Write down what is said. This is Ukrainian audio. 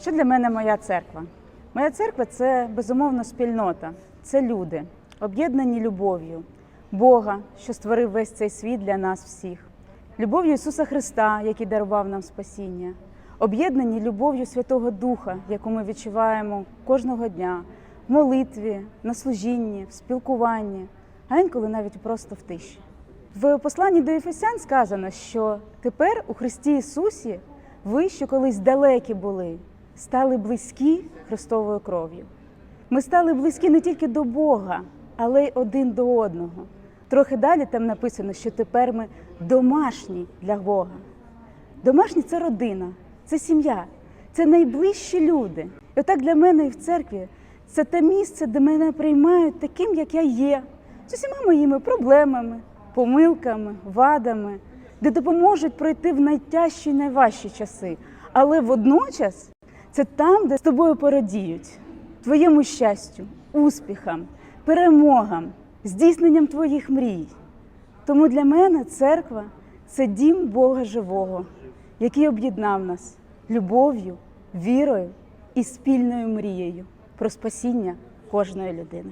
Що для мене моя церква? Моя церква це безумовно спільнота, це люди, об'єднані любов'ю Бога, що створив весь цей світ для нас всіх, любов'ю Ісуса Христа, який дарував нам спасіння, об'єднані любов'ю Святого Духа, яку ми відчуваємо кожного дня в молитві, на служінні, в спілкуванні, а інколи навіть просто в тиші. В посланні до Ефесян сказано, що тепер у Христі Ісусі ви, що колись далекі були, стали близькі Христовою кров'ю. Ми стали близькі не тільки до Бога, але й один до одного. Трохи далі там написано, що тепер ми домашні для Бога. Домашні це родина, це сім'я, це найближчі люди. І отак для мене і в церкві це те місце, де мене приймають таким, як я є, з усіма моїми проблемами, помилками, вадами, де допоможуть пройти в найтяжчі найважчі часи. Але водночас це там, де з тобою порадіють твоєму щастю, успіхам, перемогам, здійсненням твоїх мрій. Тому для мене церква це дім Бога живого, який об'єднав нас любов'ю, вірою і спільною мрією про спасіння кожної людини.